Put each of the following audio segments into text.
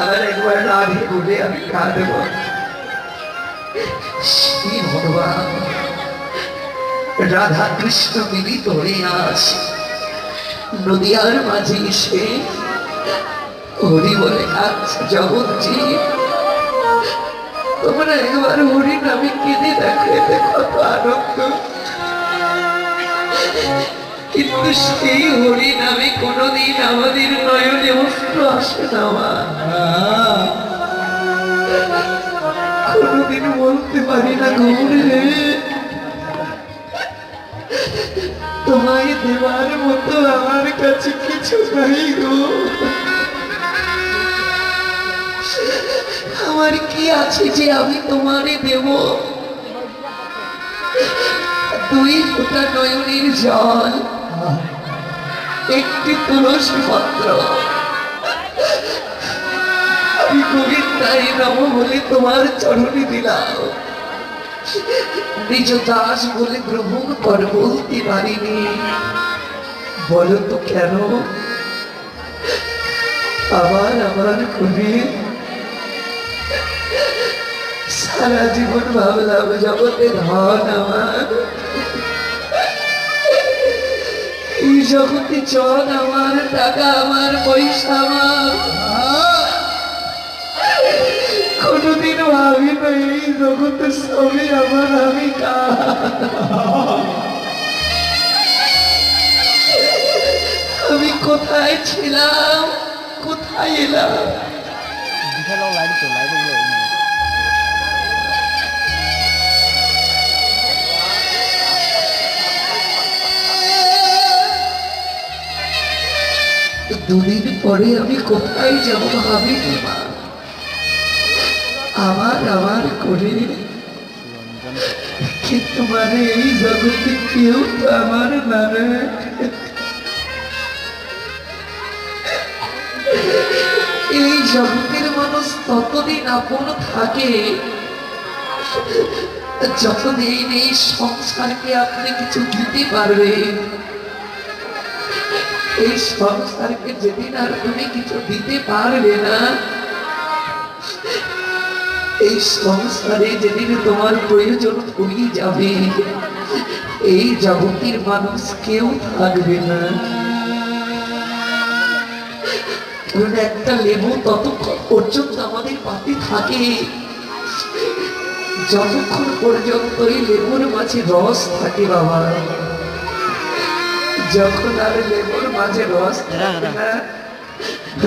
আবার একবার রাধে বলে আমি কাঁদব শ্রী ভগবান রাধা কৃষ্ণ মিলিত হয়ে আজ নদিয়ার মাঝে এসে হরি বলে কাঁদছে জগৎজি তোমরা একবার হরি নামে কেঁদে দেখো, এতে কত আনন্দ। কিন্তু সেই হরি নামে কোনোদিন আমাদের নয়নে অস্ত্র আসে না। কোনোদিন বলতে পারি না গৌরে তোমায় দেওয়ার মতো আমার কাছে কিছু নাই গো। আমার কি আছে যে আমি তোমারে দেব? দুই ফোঁটা নয়নের জল। একটি তুলসী পত্র আমি গোবিন্দাই নম বলে তোমার চরণে দিলাম। নিজ দাস বলে গ্রহণ কর বলতে পারিনি। বলো তো কেন? আবার আমার কবি সারা জীবন ভাবলাম জগতে ধন আমার। জগতে চন আমার, টাকা আমার, পয়সা আমার। কোনোদিন ভাবি এই জগতে সবই আমার, আমি আমি কোথায় ছিলাম? কোথায় এলাম? দুদিন পরে আমি কোথায় যাব ভাবিনি মা? আমার আমার করে কিন্তু মানে এই জগতে কেউ তো আমার না রে এই জগতের মানুষ ততদিন আপন থাকে, যতদিন এই সংসারকে আপনি কিছু দিতে পারবেন। এই সংসারকে যেদিন আর তুমি কিছু দিতে পারবে না, এই সংসারে যেদিন তোমার প্রয়োজন ফুরিয়ে যাবে, এই জগতের মানুষ কেউ থাকবে না। একটা লেবু ততক্ষণ পর্যন্ত আমাদের পাতে থাকে। যতক্ষণ পর্যন্ত এই লেবুর মাঝে রস থাকে বাবা। যখন আর লেবুর মাঝে রস থাকে না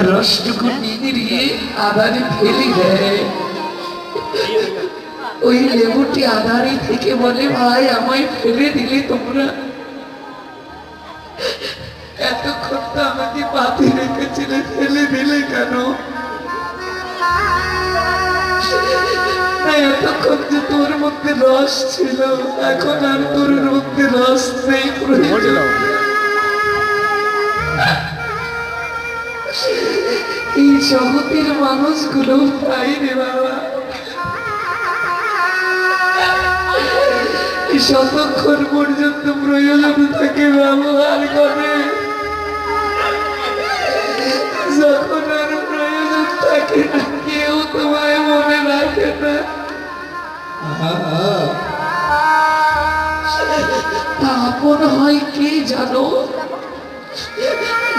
রসটুকু নিগড়িয়ে আদারে ফেলে দেয়। ওই লেবুটি আধারে থেকে বলে ভাই আমায় ফেলে দিলে তোমরা। এতক্ষণ তো আমাকে পাতি রেখেছিলে ফেলে দিলে কেন? এতক্ষণ যে তোর মধ্যে রস ছিল এখন আর তোর মধ্যে রস নেই প্রয়োজন। এই জগতের মানুষগুলো তাই রে বাবা। পর্যন্ত প্রয়োজন থাকে ব্যবহার করে। যখন আর প্রয়োজন থাকে না, কেউ তোমায় মনে রাখে না। আপন হয় কে জানো?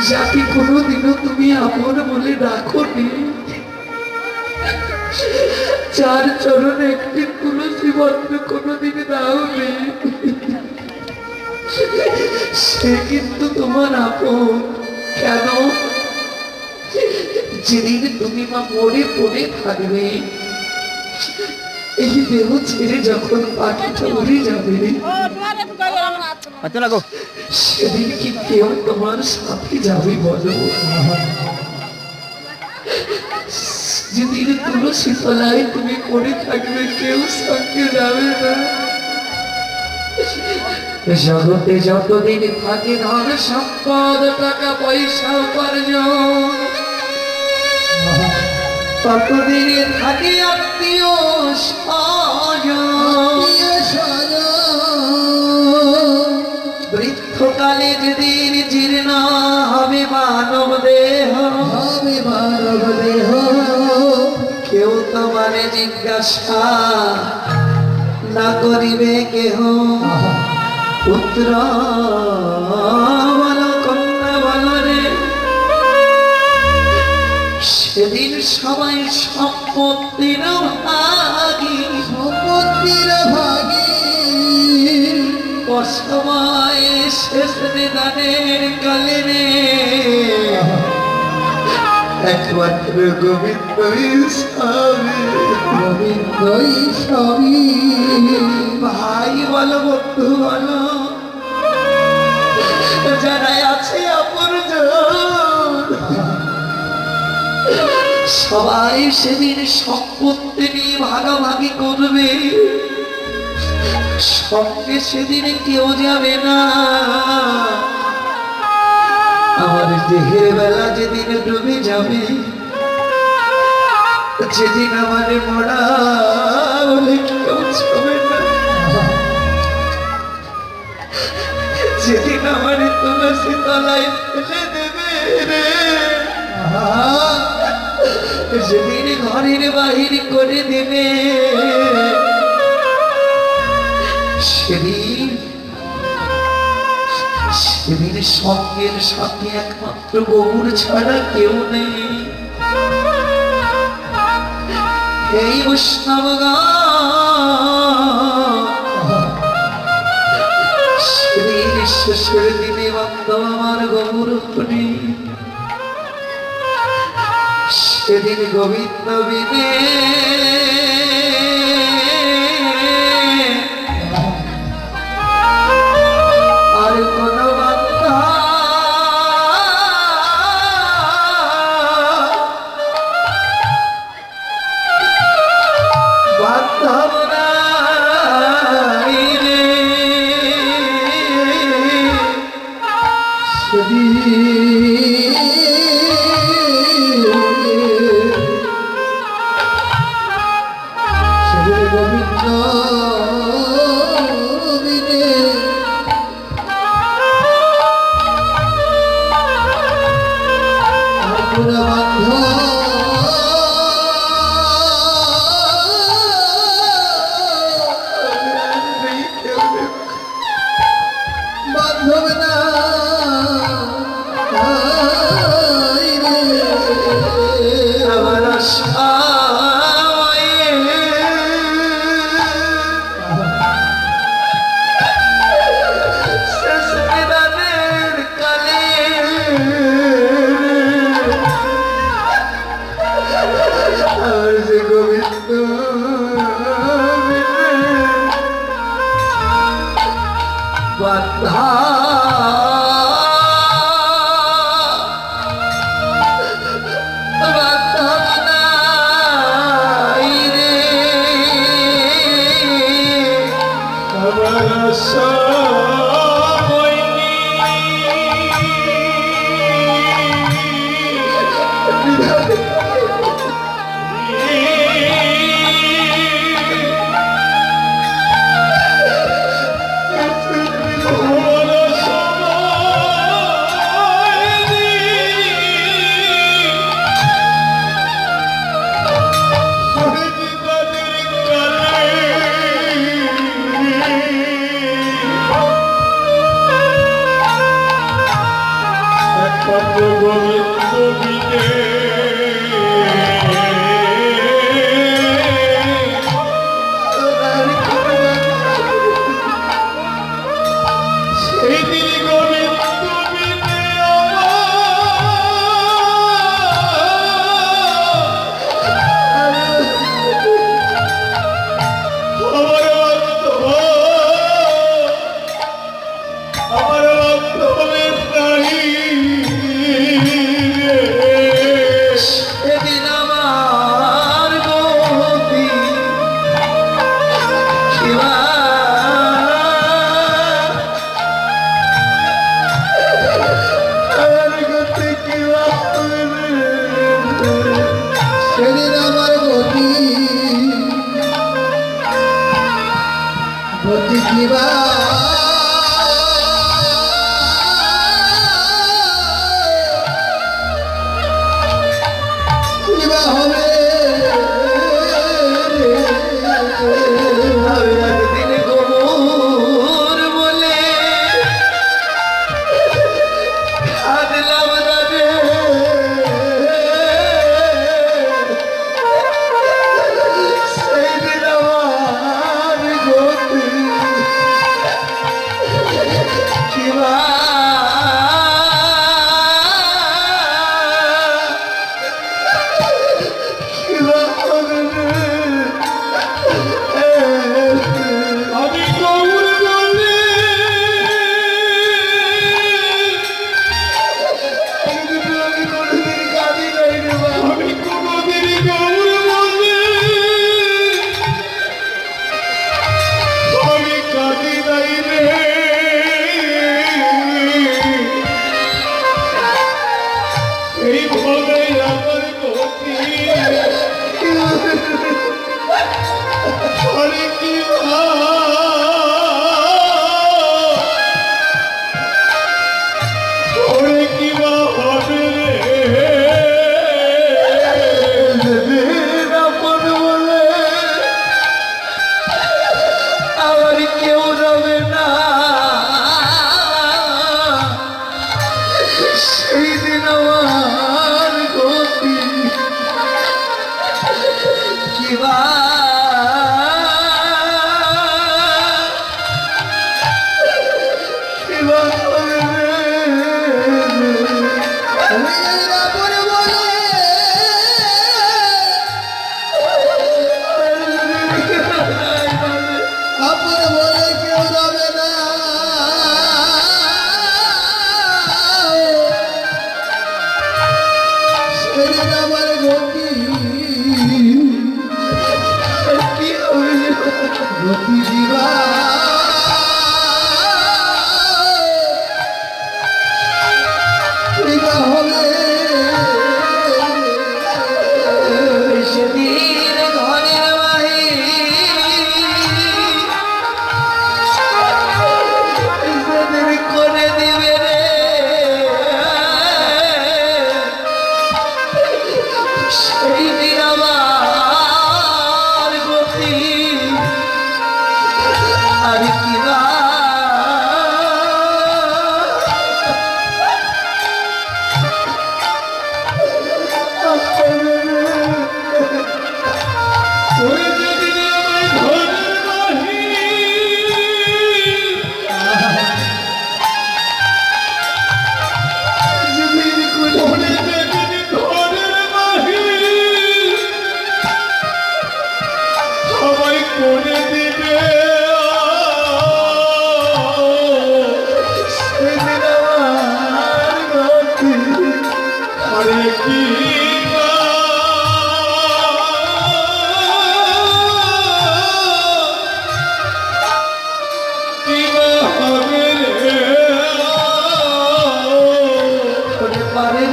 যাকে কোনোদিনও তুমি আপন বলে রাখোনি চার চরণে একটি তুলসী পত্র কোনোদিন দাওনি। সে কিন্তু তোমার আপন। কেন? যেদিন তুমি মা মরে পড়ে থাকবে এই দেহ ছেড়ে যখন পাখিটা উড়ে যাবে। সেদিন কি কেউ তোমার সাথে যাবে বলো? যেদিন তুলসী তলায় তুমি পড়ে থাকবে কেউ সঙ্গে যাবে না। জগতে যতদিন থাকে ধন সম্পদ টাকা পয়সা উপার্জন ততদিন থাকে আত্মীয় স্বজন। বৃদ্ধকালে যেদিন জীর্ণ হবে মানব দেহ। হবে মানব দেহ। প্রাণে জিজ্ঞাসা না করিবে কেহ? পুত্র বল কন্যা বল রে। সেদিন সবাই সম্পত্তির ভাগী। সম্পত্তির ভাগী। অসময় শেষ নিদানের কালে রে একমাত্র গোবিন্দ স্বামী গোবিন্দই সবই ভাই বলো বন্ধু বলো। যারা আছে অপরজন সবাই সেদিন সম্পত্তি নিয়ে ভাগাভাগি করবে। সঙ্গে সেদিন কেউ যাবে না। আমার দেহের বেলা যেদিন ডুবে যাবে যেদিন আমার মরা বলে কেউ ছবে না। যেদিন আমার তুলসী তলায় ফেলে দেবে রে। যেদিন ঘরের বাহির করে দেবে। সেদিন সেদিন সঙ্গের সাথে একমাত্র গৌর ছাড়া কেউ নেই। এই বৈষ্ণব সেদিন শেষের দিনে বান্ধব আমার গৌর হরি সেদিন গোবিন্দ বিনে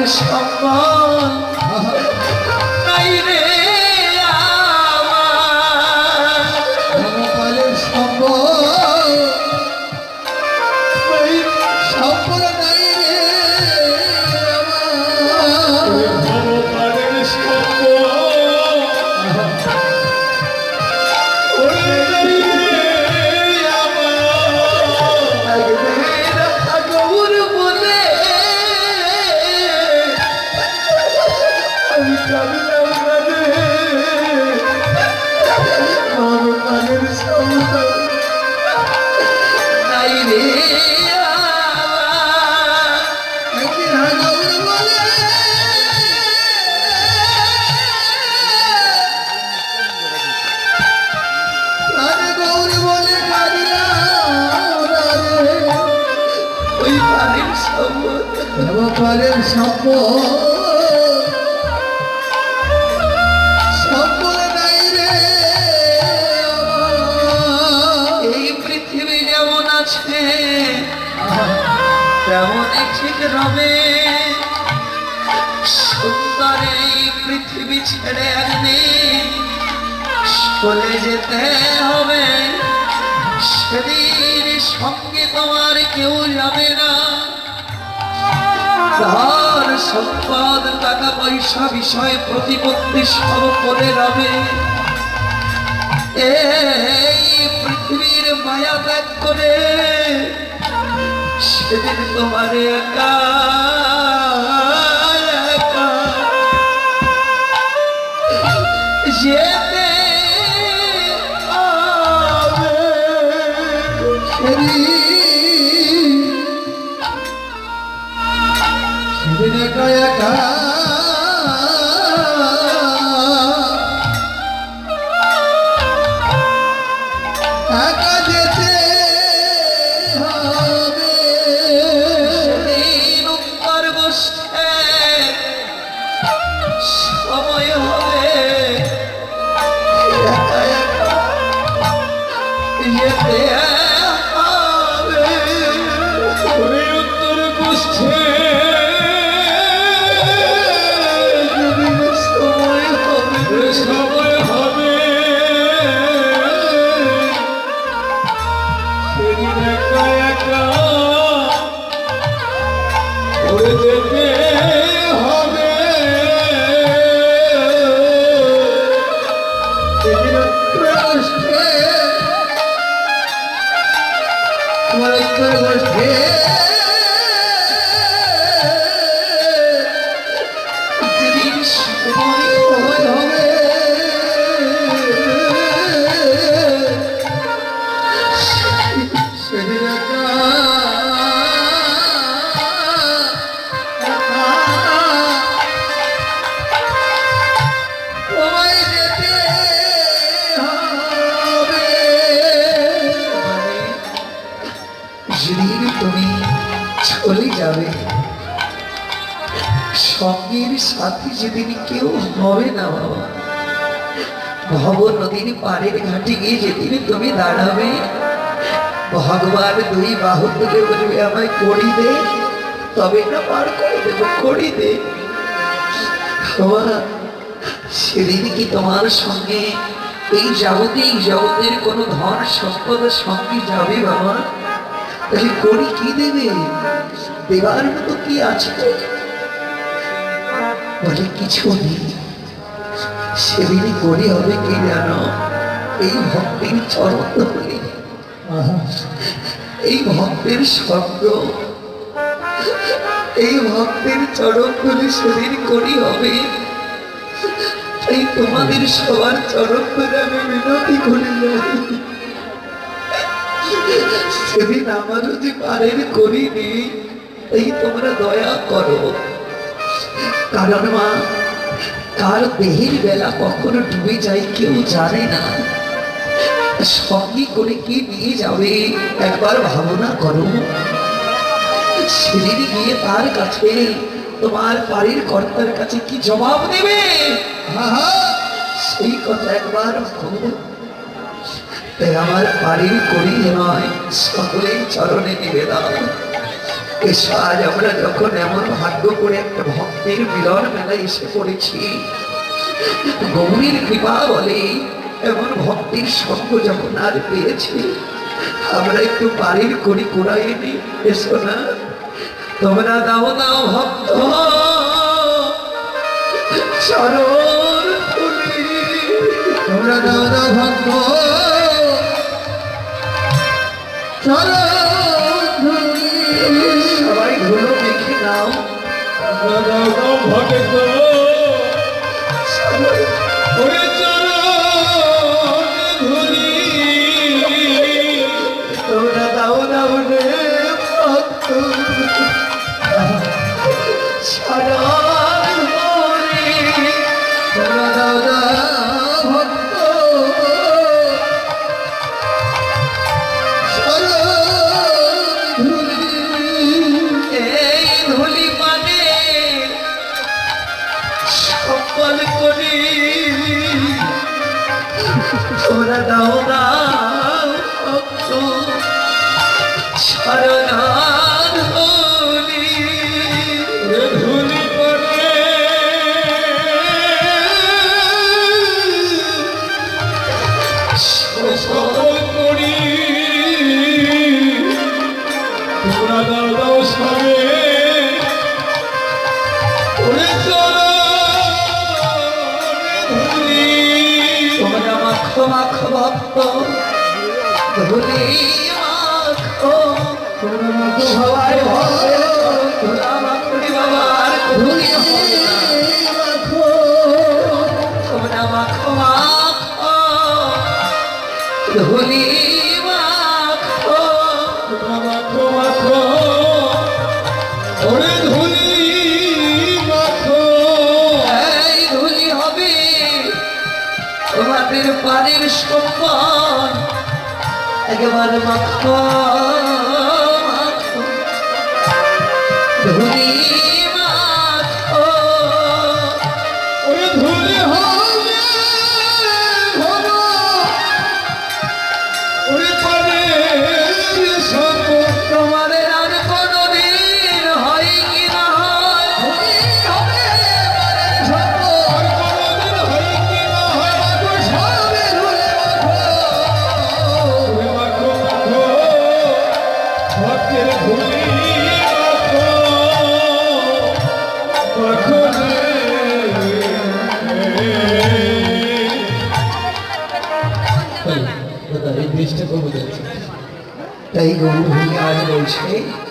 সম্মান সুন্দর এই পৃথিবী ছেড়ে একদিন চলে যেতে হবে। সেদিন সঙ্গে তোমার কেউ যাবে না। তার সম্পদ, টাকা, পয়সা বিষয়ে প্রতিপত্তি সব করে রবে। এই পৃথিবীর মায়া ত্যাগ করে সেদিন তোমার একা Jaya সঙ্গের সাথে যেদিন কেউ হবে না বাবা। ভব নদীর পাড়ের ঘাটে গিয়ে যেদিন তুমি দাঁড়াবে, ভগবান দুই বাহু তুলে বলবে, আমায় করি দে। তবে না পার করে দেবো করি দে। সেদিন কি তোমার সঙ্গে এই জগতে এই জগতের কোনো ধন সম্পদ সঙ্গে যাবে বাবা? তাহলে করি কি দেবে? দেবার মতো কি আছে? বলে, কিছু নেই। সেদিনই করি হবে কি জানো এই ভক্তের চরণ ধরে। এই ভক্তের শব্দ এই ভক্তের চরণ ধরে সেদিন করি হবে। এই তোমাদের সবার চরণ ধরে আমি মিনতি করে সেদিন আমারও যদি পারেন করিনি এই তোমরা দয়া করো। কারণ মা কার দেহের বেলা কখনো ডুবে যায় কেউ জানে না। সঙ্গে করে কি নিয়ে যাবে, একবার ভাবনা করো। গিয়ে তার কাছে, তোমার বাড়ির কর্তার কাছে কি জবাব দেবে? সেই কথা একবার আমার বাড়ির করি নয় সকলেই চরণে নিবেদন। আজ আমরা যখন এমন ভাগ্য করে একটা ভক্তের মিলন এসে পড়েছি, গৌরীর কৃপা বলে এমন ভক্তির সঙ্গ যখন আর পেয়েছি, আমরা একটু বাড়ির করি নি এসো না, তোমরা দাও দাও ভক্ত। চরণ তোমরা দাও দাও ভক্ত। চরণ ভটে তোমরা বাবার একেবারে মাখো আজ বলছে